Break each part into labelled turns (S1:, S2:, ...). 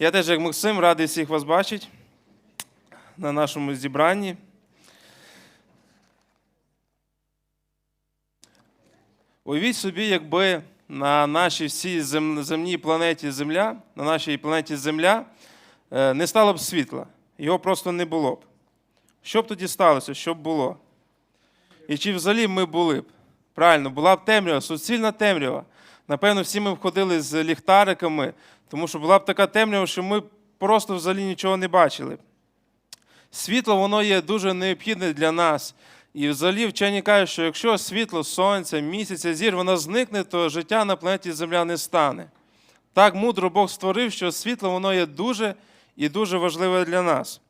S1: Я теж, як Максим, радий всіх вас бачити на нашому зібранні. Уявіть собі, якби на нашій всій земній планеті Земля, на нашій планеті Земля е, не стало б світла. Його просто не було б. Що б тоді сталося? Що б було? І чи взагалі ми були б? Правильно, була б темрява, суцільна темрява. Напевно, всі ми б ходили з ліхтариками, тому що була б така темрява, що ми просто взагалі нічого не бачили. Світло воно є дуже необхідне для нас. І взагалі вчені кажуть, що якщо світло сонця, місяця, зір, воно зникне, то життя на планеті Земля не стане. Так мудро Бог створив, що світло воно є дуже і дуже важливе для нас.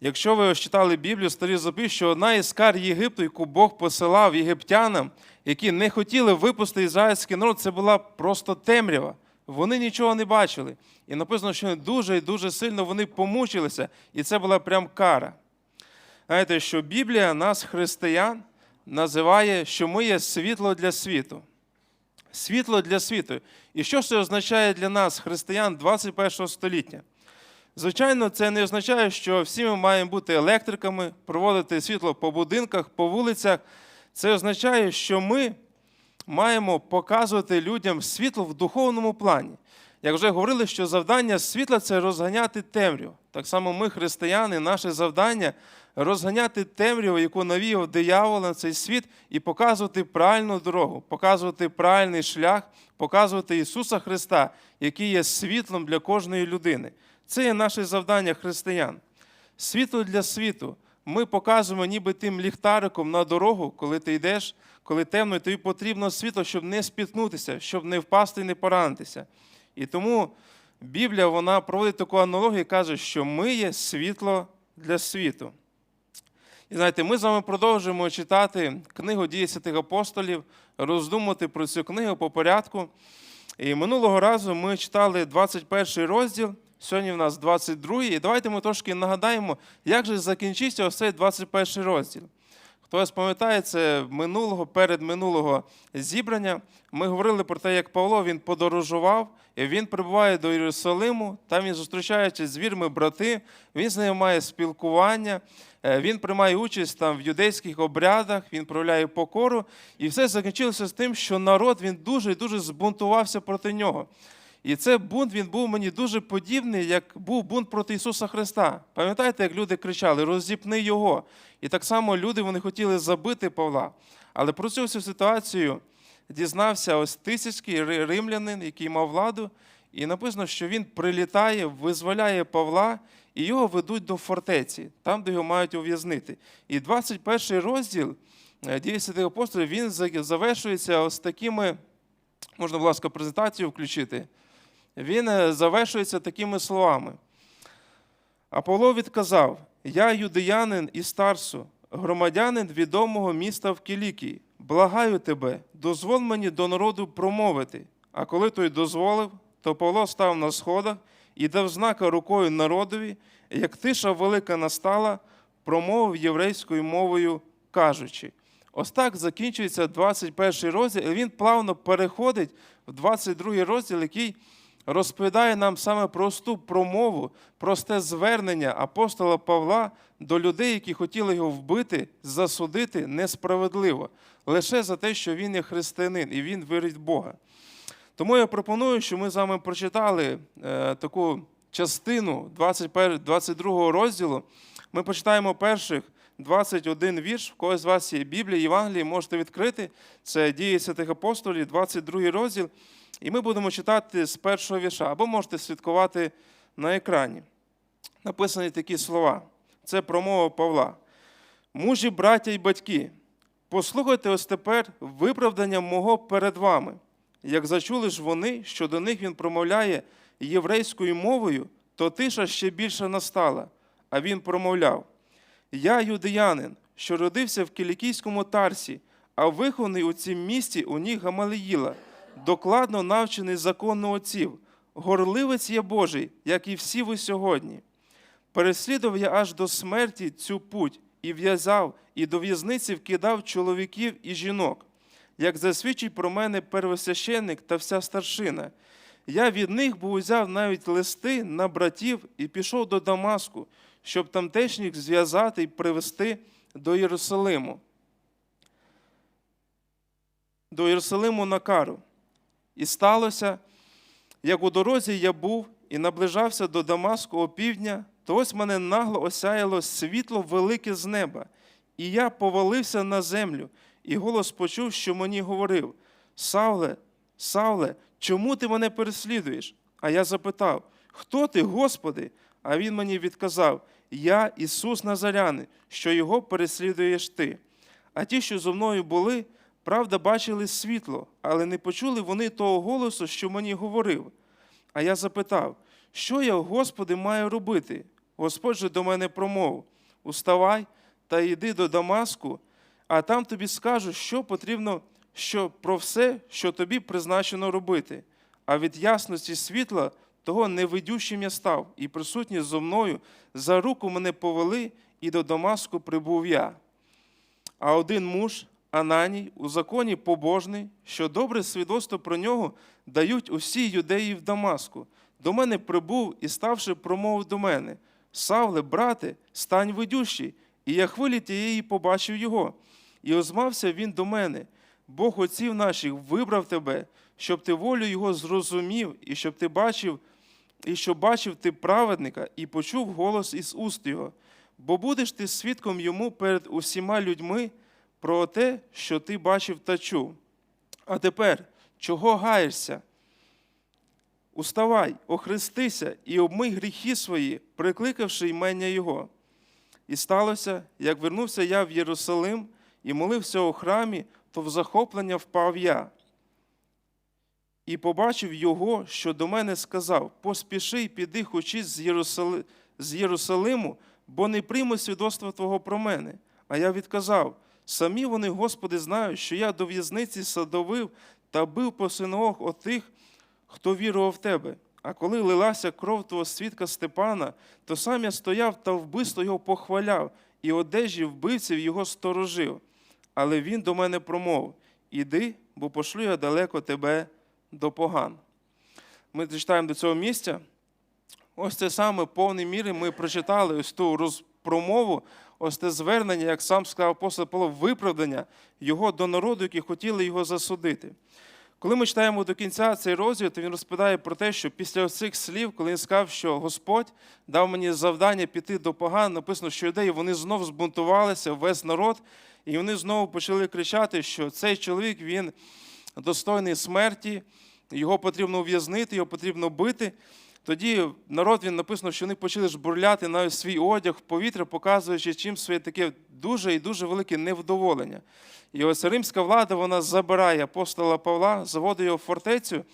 S1: Якщо ви ось читали Біблію, старі запис, що одна із кар Єгипту, яку Бог посилав єгиптянам, які не хотіли випустити ізраїльський народ, це була просто темрява. Вони нічого не бачили. І написано, що дуже і дуже сильно вони помучилися, і це була прям кара. Знаєте, що Біблія нас, християн, називає, що ми є світло для світу. Світло для світу. І що це означає для нас, християн 21 століття? Звичайно, це не означає, що всі ми маємо бути електриками, проводити світло по будинках, по вулицях. Це означає, що ми маємо показувати людям світло в духовному плані. Як вже говорили, що завдання світла це розганяти темряву. Так само ми, християни, наше завдання розганяти темряву, яку навіяв диявол на цей світ, і показувати правильну дорогу, показувати правильний шлях, показувати Ісуса Христа, який є світлом для кожної людини. Це є наше завдання християн. Світло для світу. Ми показуємо ніби тим ліхтариком на дорогу, коли ти йдеш, коли темно, і тобі потрібно світло, щоб не спітнутися, щоб не впасти і не поранитися. І тому Біблія вона проводить таку аналогію і каже, що ми є світло для світу. І знаєте, ми з вами продовжуємо читати книгу дії святих апостолів, роздумувати про цю книгу по порядку. І минулого разу ми читали 21 розділ, сьогодні в нас 22 і давайте ми трошки нагадаємо, як же закінчився ось цей 21 розділ. Хтось пам'ятає, це минулого, перед минулого зібрання. Ми говорили про те, як Павло він подорожував, і він прибуває до Єрусалиму, там він зустрічається з вірми брати, він з ними має спілкування, е, він приймає участь там в юдейських обрядах, він проявляє покору, і все закінчилося з тим, що народ він дуже і дуже збунтувався проти нього. І це бунт він був мені дуже подібний, як був бунт проти Ісуса Христа. Пам'ятаєте, як люди кричали: розіпни Його. І так само люди вони хотіли забити Павла. Але про цю всю ситуацію дізнався ось тисячний ри- римлянин, який мав владу, і написано, що він прилітає, визволяє Павла, і його ведуть до фортеці, там, де його мають ув'язнити. І 21 розділ е, дії святих апостолів він завершується ось такими, можна, будь ласка, презентацію включити. Він е, завершується такими словами. А Павло відказав: Я юдеянин і старсу, громадянин відомого міста в Кілікії. Благаю тебе, дозволь мені до народу промовити. А коли той дозволив, то Павло став на сходах і дав знака рукою народові, як тиша велика настала, промовив єврейською мовою, кажучи. Ось так закінчується 21 розділ, і він плавно переходить в 22 розділ, який розповідає нам саме просту промову, просте звернення апостола Павла до людей, які хотіли його вбити, засудити несправедливо, лише за те, що він є християнин і він вірить в Бога. Тому я пропоную, що ми з вами прочитали е, таку частину 21, 22 розділу. Ми почитаємо перших 21 вірш. В когось з вас є Біблія, Євангеліє, можете відкрити. Це дії святих апостолів, 22 розділ. І ми будемо читати з першого вірша, або можете слідкувати на екрані. Написані такі слова. Це промова Павла. Мужі, браття й батьки, послухайте ось тепер виправдання мого перед вами. Як зачули ж вони, що до них він промовляє єврейською мовою, то тиша ще більше настала. А він промовляв: Я юдеянин, що родився в Кілікійському тарсі, а вихований у цім місті у ніг Гамалиїла, докладно навчений закону отців, горливець є Божий, як і всі ви сьогодні. Переслідував я аж до смерті цю путь і в'язав, і до в'язниці вкидав чоловіків і жінок, як засвідчить про мене первосвященник та вся старшина. Я від них був узяв навіть листи на братів і пішов до Дамаску, щоб тамтешніх зв'язати і привести до Єрусалиму. До Єрусалиму на кару. І сталося, як у дорозі я був і наближався до Дамаску опівдня, то ось мене нагло осяяло світло велике з неба, і я повалився на землю, і голос почув, що мені говорив: Савле, Савле, чому ти мене переслідуєш? А я запитав: Хто ти, Господи? А він мені відказав: Я Ісус Назаряни, що його переслідуєш ти. А ті, що зо мною були, правда, бачили світло, але не почули вони того голосу, що мені говорив. А я запитав, що я, Господи, маю робити? Господь же до мене промовив: Уставай та йди до Дамаску, а там тобі скажу, що потрібно що про все, що тобі призначено робити. А від ясності світла того невидющим я став, і присутні зо мною за руку мене повели, і до Дамаску прибув я. А один муж, Ананій, у законі побожний, що добре свідоцтво про нього дають усі юдеї в Дамаску. До мене прибув і, ставши, промовив до мене: Савле, брате, стань видющий. І я хвилі тієї побачив його. І озвався він до мене. Бог отців наших вибрав тебе, щоб ти волю Його зрозумів, і щоб ти бачив, і щоб бачив ти праведника, і почув голос із уст Його. Бо будеш ти свідком йому перед усіма людьми про те, що ти бачив та чув. А тепер, чого гаєшся? Уставай, охрестися і обмий гріхи свої, прикликавши ймення Його. І сталося, як вернувся я в Єрусалим і молився у храмі, то в захоплення впав я. І побачив його, що до мене сказав: Поспіши й піди хочись з, Єрусали... з Єрусалиму, бо не прийму свідоцтво Твого про мене. А я відказав: самі вони, Господи, знають, що я до в'язниці садовив та бив по синагог отих, хто вірував в Тебе. А коли лилася кров твого свідка Степана, то сам я стояв та вбисто його похваляв, і одежі вбивців його сторожив. Але він до мене промовив: Іди, бо пошлю я далеко тебе до поган. Ми дочитаємо до цього місця. Ось це саме в повній мірі ми прочитали ось ту розпромову, ось те звернення, як сам сказав апостол Павло, виправдання його до народу, які хотіли його засудити. Коли ми читаємо до кінця цей розділ, то він розповідає про те, що після цих слів, коли він сказав, що Господь дав мені завдання піти до поган, написано, що юдеї вони знов збунтувалися, весь народ, і вони знову почали кричати, що цей чоловік він достойний смерті, його потрібно ув'язнити, його потрібно бити. Тоді народ він написано, що вони почали жбурляти навіть свій одяг в повітря, показуючи чим своє таке дуже і дуже велике невдоволення. І ось римська влада вона забирає апостола Павла, заводить його в фортецю.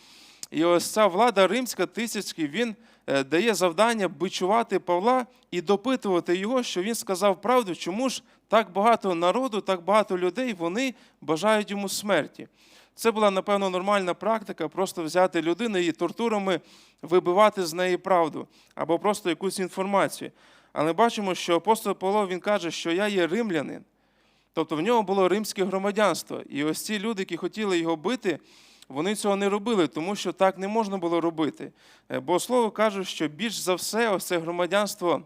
S1: І ось ця влада римська, тисячки, він е, дає завдання бичувати Павла і допитувати його, що він сказав правду, чому ж так багато народу, так багато людей вони бажають йому смерті. Це була, напевно, нормальна практика просто взяти людину і тортурами вибивати з неї правду або просто якусь інформацію. Але бачимо, що апостол Павло він каже, що я є римлянин. Тобто в нього було римське громадянство. І ось ці люди, які хотіли його бити, вони цього не робили, тому що так не можна було робити. Е, Бо слово каже, що більш за все, ось це громадянство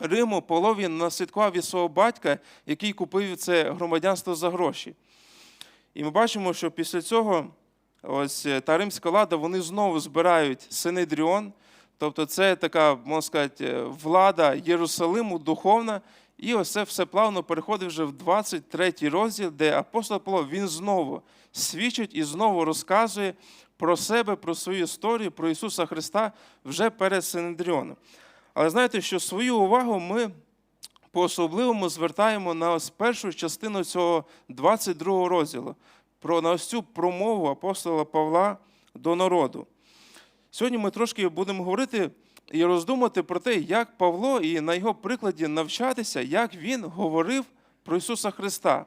S1: Риму Павло він наслідкував від свого батька, який купив це громадянство за гроші. І ми бачимо, що після цього ось е, та римська влада вони знову збирають Синедріон, тобто це така, можна сказати, е, влада Єрусалиму духовна. І ось це все плавно переходить вже в 23 розділ, де апостол Павло він знову свідчить і знову розказує про себе, про свою історію, про Ісуса Христа вже перед Синедріоном. Але знаєте, що свою увагу ми по-особливому звертаємо на ось першу частину цього 22 розділу, про на ось цю промову апостола Павла до народу. Сьогодні ми трошки будемо говорити і роздумати про те, як Павло і на його прикладі навчатися, як він говорив про Ісуса Христа.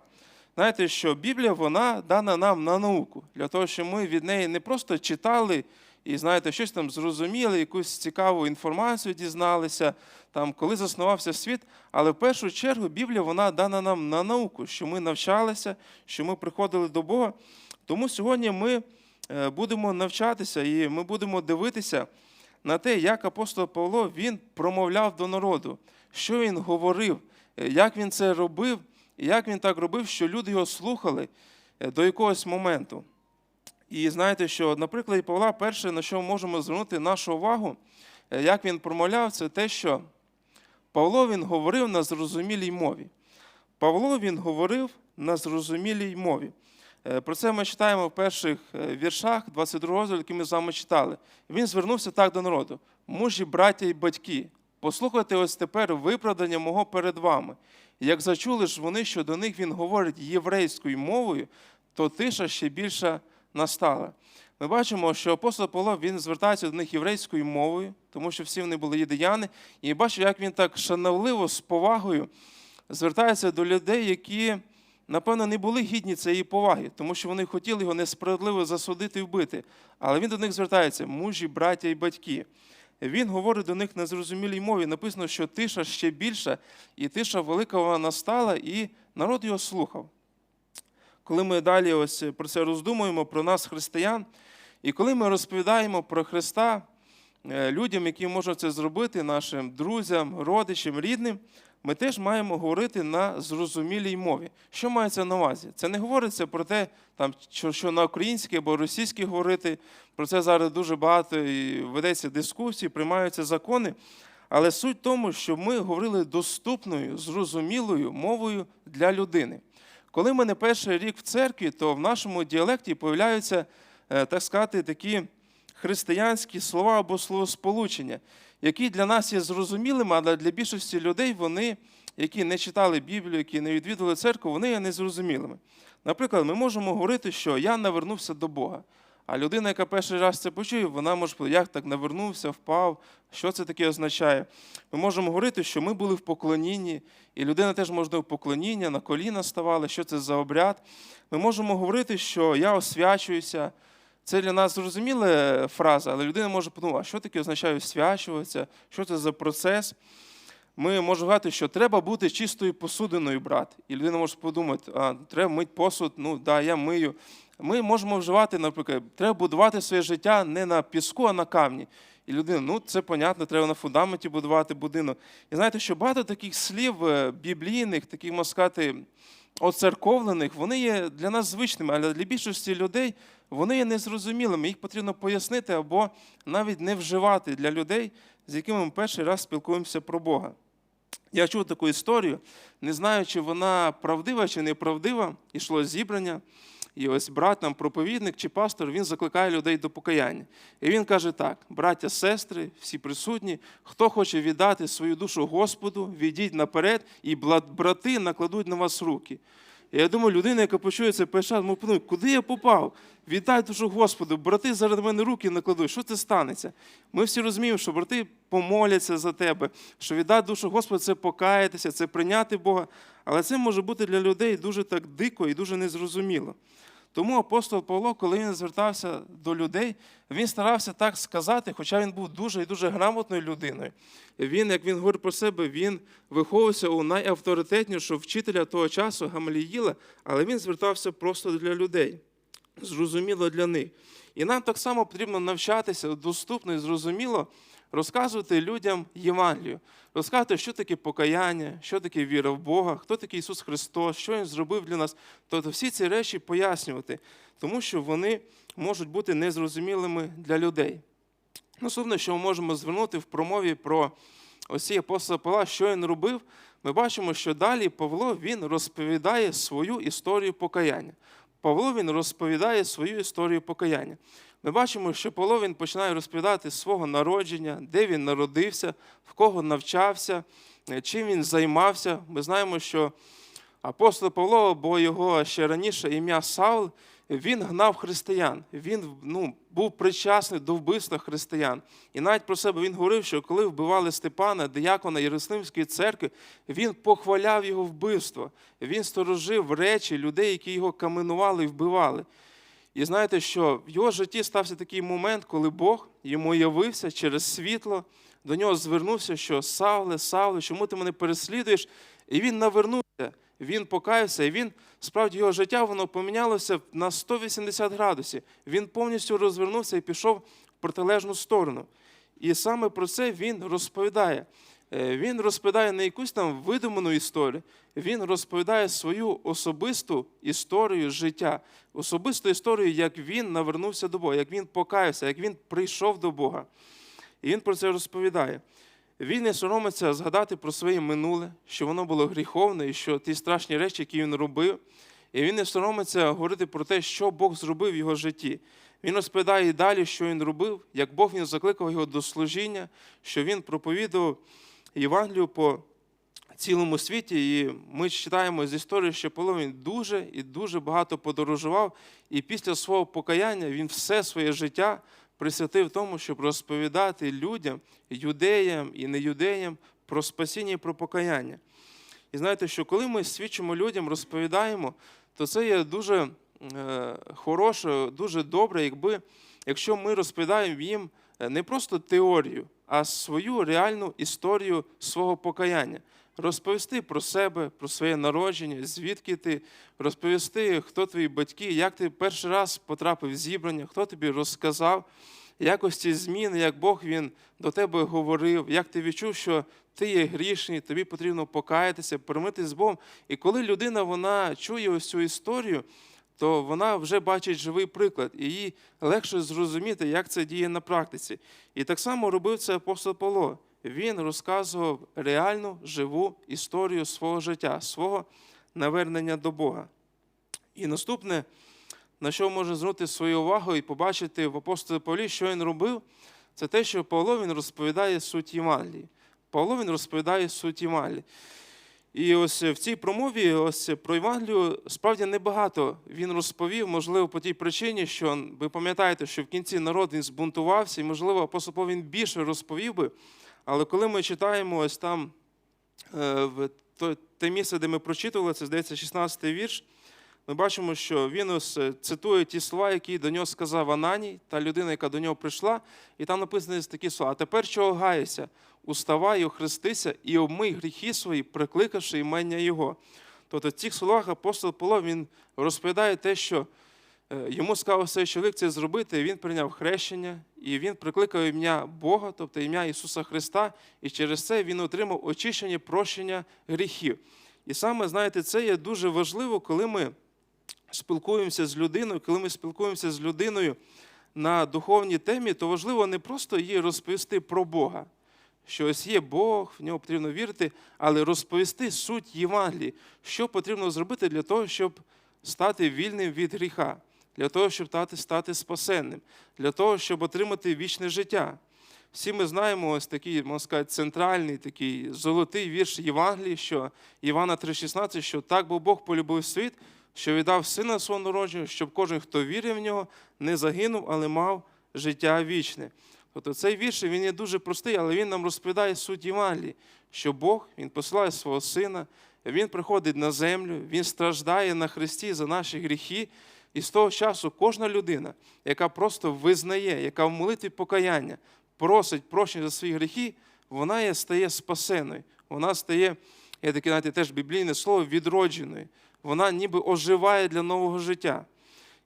S1: Знаєте, що Біблія вона дана нам на науку, для того, щоб ми від неї не просто читали і, знаєте, щось там зрозуміли, якусь цікаву інформацію дізналися, там, коли заснувався світ. Але в першу чергу Біблія вона дана нам на науку, що ми навчалися, що ми приходили до Бога. Тому сьогодні ми е, будемо навчатися і ми будемо дивитися на те, як апостол Павло він промовляв до народу, що він говорив, е, як він це робив, і як він так робив, що люди його слухали е, до якогось моменту. І знаєте, що на прикладі Павла, перше, на що ми можемо звернути нашу увагу, як він промовляв, це те, що Павло він говорив на зрозумілій мові. Павло він говорив на зрозумілій мові. Е, Про це ми читаємо в перших е, віршах 22 розділу, який ми з вами читали. Він звернувся так до народу: мужі, браття і батьки, послухайте ось тепер виправдання мого перед вами. Як зачули ж вони, що до них він говорить єврейською мовою, то тиша ще більша настала. Ми бачимо, що апостол Павло він звертається до них єврейською мовою, тому що всі вони були єдеяни, і бачимо, як він так шановливо, з повагою звертається до людей, які, напевно, не були гідні цієї поваги, тому що вони хотіли його несправедливо засудити і вбити. Але він до них звертається: мужі, браття і батьки. Він говорить до них на зрозумілій мові. Написано, що тиша ще більша, і тиша велика вона настала, і народ його слухав. Коли ми далі ось про це роздумуємо, про нас, християн, і коли ми розповідаємо про Христа е, людям, які можуть це зробити, нашим друзям, родичам, рідним, ми теж маємо говорити на зрозумілій мові. Що мається на увазі? Це не говориться про те, там, що, на українській або російській говорити. Про це зараз дуже багато і ведеться дискусії, приймаються закони. Але суть в тому, що ми говорили доступною, зрозумілою мовою для людини. Коли ми не перший рік в церкві, то в нашому діалекті появляються, е, так сказати, такі християнські слова або словосполучення, які для нас є зрозумілими, але для більшості людей вони, які не читали Біблію, які не відвідували церкву, вони є незрозумілими. Наприклад, ми можемо говорити, що я навернувся до Бога. А людина, яка перший раз це почує, вона може як так навернувся, впав, що це таке означає. Ми можемо говорити, що ми були в поклонінні, і людина теж може в поклоніння, на коліна ставала, що це за обряд. Ми можемо говорити, що я освячуюся. Це для нас зрозуміла фраза, але людина може подумати, а що таке означає освячуватися, що це за процес. Ми можемо говорити, що треба бути чистою посудиною, брат. І людина може подумати, а треба мити посуд, ну да, я мию. Ми можемо вживати, наприклад, треба будувати своє життя не на піску, а на камні. І людина, ну це понятно, треба на фундаменті будувати будинок. І знаєте, що багато таких слів е, біблійних, таких можна сказати, оцерковлених, вони є для нас звичними, але для більшості людей вони є незрозумілими. Їх потрібно пояснити або навіть не вживати для людей, з якими ми перший раз спілкуємося про Бога. Я чув таку історію, не знаю, чи вона правдива чи неправдива, йшло зібрання. І ось брат нам, проповідник чи пастор, він закликає людей до покаяння. І він каже так: браття, сестри, всі присутні, хто хоче віддати свою душу Господу, відійдіть наперед, і брати накладуть на вас руки. І я думаю, людина, яка почує це перший раз, куди я попав? Віддай душу Господу, брати заради мене руки накладуть. Що це станеться? Ми всі розуміємо, що брати помоляться за тебе, що віддати душу Господу це покаятися, це прийняти Бога. Але це може бути для людей дуже так дико і дуже незрозуміло. Тому апостол Павло, коли він звертався до людей, він старався так сказати, хоча він був дуже і дуже грамотною людиною. Він, як він говорить про себе, він виховувався у найавторитетнішого вчителя того часу Гамаліїла, але він звертався просто для людей, зрозуміло для них. І нам так само потрібно навчатися доступно і зрозуміло розказувати людям Євангелію, розказувати, що таке покаяння, що таке віра в Бога, хто такий Ісус Христос, що Він зробив для нас. Тобто всі ці речі пояснювати, тому що вони можуть бути незрозумілими для людей. Наступне, що ми можемо звернути в промові про осі апостола Павла, що він робив, ми бачимо, що далі Павло він розповідає свою історію покаяння. Павло він розповідає свою історію покаяння. Ми бачимо, що Павло він починає розповідати свого народження, де він народився, в кого навчався, е, чим він займався. Ми знаємо, що апостол Павло, бо його ще раніше ім'я Саул, він гнав християн. Він ну, був причасний до вбивства християн. І навіть про себе він говорив, що коли вбивали Степана, диякона Єрусалимської церкви, він похваляв його вбивство. Він сторожив речі людей, які його каменували і вбивали. І знаєте, що в його житті стався такий момент, коли Бог йому явився через світло, до нього звернувся, що Савле, Савле, чому ти мене переслідуєш? І він навернувся. він покаявся, і він справді його життя воно помінялося на 180 градусів. Він повністю розвернувся і пішов в протилежну сторону. І саме про це він розповідає. Е, Він розповідає не якусь там видуману історію, він розповідає свою особисту історію життя, особисту історію, як він навернувся до Бога, як він покаявся, як він прийшов до Бога. І він про це розповідає. Він не соромиться згадати про своє минуле, що воно було гріховне, і що ті страшні речі, які він робив. І він не соромиться говорити про те, що Бог зробив в його житті. Він розповідає і далі, що він робив, як Бог він закликав його до служіння, що він проповідував Євангелію по цілому світі. І ми читаємо з історії, що Павло він дуже і дуже багато подорожував. І після свого покаяння він все своє життя присвятив тому, щоб розповідати людям, юдеям і неюдеям про спасіння і про покаяння. І знаєте, що коли ми свідчимо людям, розповідаємо, то це є дуже е, хороше, дуже добре, якби, якщо ми розповідаємо їм не просто теорію, а свою реальну історію свого покаяння. Розповісти про себе, про своє народження, звідки ти, розповісти, хто твої батьки, як ти перший раз потрапив в зібрання, хто тобі розказав якості зміни, як Бог він до тебе говорив, як ти відчув, що ти є грішний, тобі потрібно покаятися, примити з Богом. І коли людина вона чує ось цю історію, то вона вже бачить живий приклад, і їй легше зрозуміти, як це діє на практиці. І так само робив це апостол Павло. Він розказував реальну живу історію свого життя, свого навернення до Бога. І наступне, на що може звернути свою увагу і побачити в апостолі Павлі, що він робив, це те, що Павло він розповідає суть Євангелії. Павло він розповідає суть Євангелії. І ось в цій промові ось про Євангелію справді небагато він розповів, можливо, по тій причині, що ви пам'ятаєте, що в кінці народ він збунтувався, і, можливо, апостол він більше розповів би. Але коли ми читаємо ось там е, в те місце, де ми прочитували, це здається, 16-й вірш, ми бачимо, що він е, цитує ті слова, які до нього сказав Ананій, та людина, яка до нього прийшла, і там написані такі слова: А тепер чого гаєшся? Уставай, охрестися і обмий гріхи свої, прикликавши імення Його. Тобто в цих словах апостол Павло він розповідає те, що е, йому сказав цей чоловік це зробити, і він прийняв хрещення, і він прикликав ім'я Бога, тобто ім'я Ісуса Христа, і через це він отримав очищення, прощення гріхів. І саме, знаєте, це є дуже важливо, коли ми спілкуємося з людиною, коли ми спілкуємося з людиною на духовній темі, то важливо не просто їй розповісти про Бога, що ось є Бог, в нього потрібно вірити, але розповісти суть Євангелії, що потрібно зробити для того, щоб стати вільним від гріха, для того, щоб стати, спасенним, для того, щоб отримати вічне життя. Всі ми знаємо ось такий, можна сказати, центральний такий золотий вірш Євангелії, що Івана 3,16, що так бо Бог полюбив світ, що віддав сина свого народження, щоб кожен, хто вірив в нього, не загинув, але мав життя вічне. Тобто цей вірш він є дуже простий, але він нам розповідає суть Євангелії, що Бог він посилає свого сина, він приходить на землю, він страждає на Христі за наші гріхи. І з того часу кожна людина, яка просто визнає, яка в молитві покаяння просить прощення за свої гріхи, вона є, стає спасеною. Вона стає, є таке, знаєте, теж біблійне слово, відродженою. Вона ніби оживає для нового життя.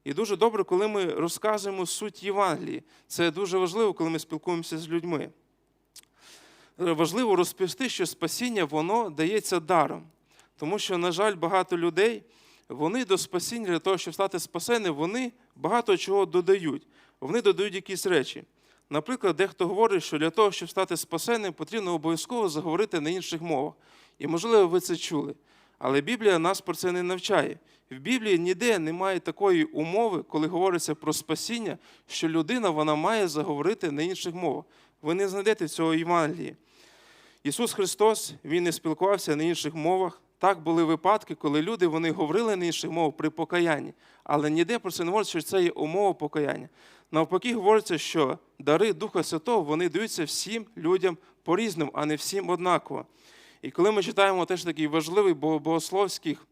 S1: І дуже добре, коли ми розказуємо суть Євангелії. Це дуже важливо, коли ми спілкуємося з людьми. Важливо розповісти, що спасіння воно дається даром. Тому що, на жаль, багато людей вони до спасіння для того, щоб стати спасенним, вони багато чого додають. Вони додають якісь речі. Наприклад, дехто говорить, що для того, щоб стати спасенним, потрібно обов'язково заговорити на інших мовах. І, можливо, ви це чули. Але Біблія нас про це не навчає. В Біблії ніде немає такої умови, коли говориться про спасіння, що людина вона має заговорити на інших мовах. Ви не знайдете цього Євангелії. Ісус Христос Він не спілкувався на інших мовах. Так були випадки, коли люди вони говорили на інших мовах при покаянні, але ніде про це не говориться, що це є умова покаяння. Навпаки, говориться, що дари Духа Святого вони даються всім людям по-різному, а не всім однаково. І коли ми читаємо теж такий важливий бо- богословських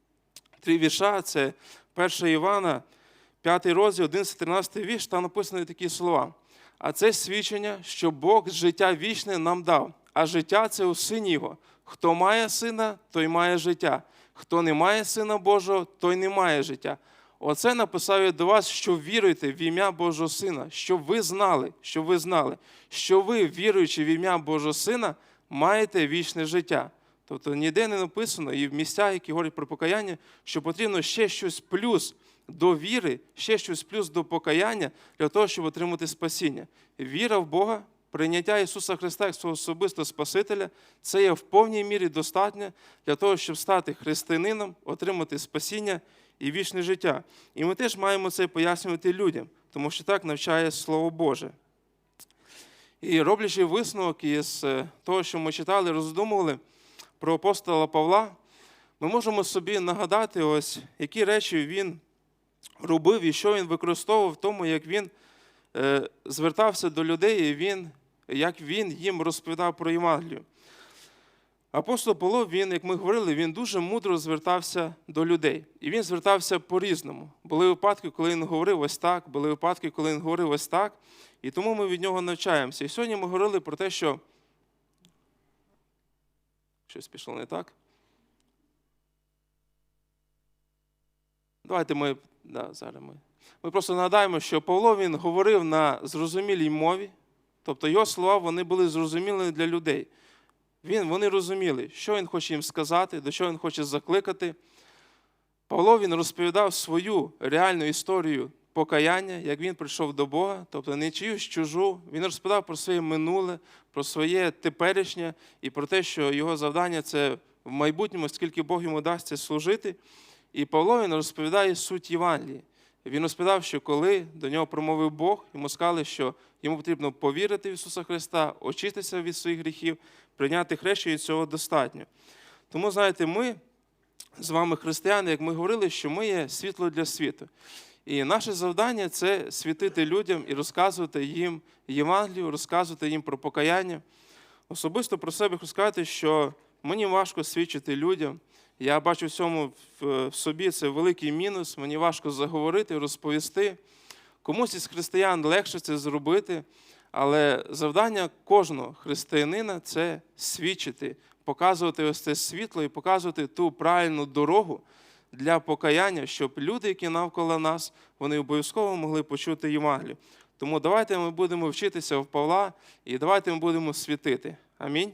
S1: три вірша, це 1 Івана, 5 розділ, 11-13 вірш, там написані такі слова. А це свідчення, що Бог життя вічне нам дав, а життя це у сині Його. Хто має сина, той має життя. Хто не має Сина Божого, той не має життя. Оце написав я до вас, що віруєте в ім'я Божого Сина, щоб ви знали, щоб ви знали, що ви, віруючи в ім'я Божого Сина, маєте вічне життя. Тобто ніде не написано, і в місцях, які говорять про покаяння, що потрібно ще щось плюс до віри, ще щось плюс до покаяння для того, щоб отримати спасіння. Віра в Бога, прийняття Ісуса Христа як свого особистого Спасителя, це є в повній мірі достатньо для того, щоб стати християнином, отримати спасіння і вічне життя. І ми теж маємо це пояснювати людям, тому що так навчає Слово Боже. І роблячи висновок із е, того, що ми читали, роздумували про апостола Павла, ми можемо собі нагадати, ось, які речі він робив і що він використовував в тому, як він е, звертався до людей, і він, як він їм розповідав про Євангелію. Апостол Павло, він, як ми говорили, він дуже мудро звертався до людей. І він звертався по-різному. Були випадки, коли він говорив ось так, були випадки, коли він говорив ось так. І тому ми від нього навчаємося. І сьогодні ми говорили про те, що щось пішло не так. Давайте ми. Да, зараз ми. Ми просто нагадаємо, що Павло він говорив на зрозумілій мові, тобто його слова вони були зрозумілі для людей. Він, вони розуміли, що він хоче їм сказати, до чого він хоче закликати. Павло він розповідав свою реальну історію покаяння, як він прийшов до Бога, тобто не чиюсь чужу. Він розповідав про своє минуле, про своє теперішнє і про те, що його завдання це в майбутньому, скільки Бог йому дасть це служити. І Павло він розповідає суть Євангелії. Він розповідав, що коли до нього промовив Бог, йому сказали, що йому потрібно повірити в Ісуса Христа, очиститися від своїх гріхів, прийняти хрещення, і цього достатньо. Тому, знаєте, ми з вами, християни, як ми говорили, що ми є світло для світу. І наше завдання це світити людям і розказувати їм Євангелію, розказувати їм про покаяння. Особисто про себе хочу сказати, що мені важко свідчити людям. Я бачу в цьому в собі це великий мінус. Мені важко заговорити, розповісти. Комусь із християн легше це зробити, але завдання кожного християнина це свідчити, показувати ось це світло і показувати ту правильну дорогу для покаяння, щоб люди, які навколо нас, вони обов'язково могли почути Євангелію. Тому давайте ми будемо вчитися в Павла і давайте ми будемо світити. Амінь.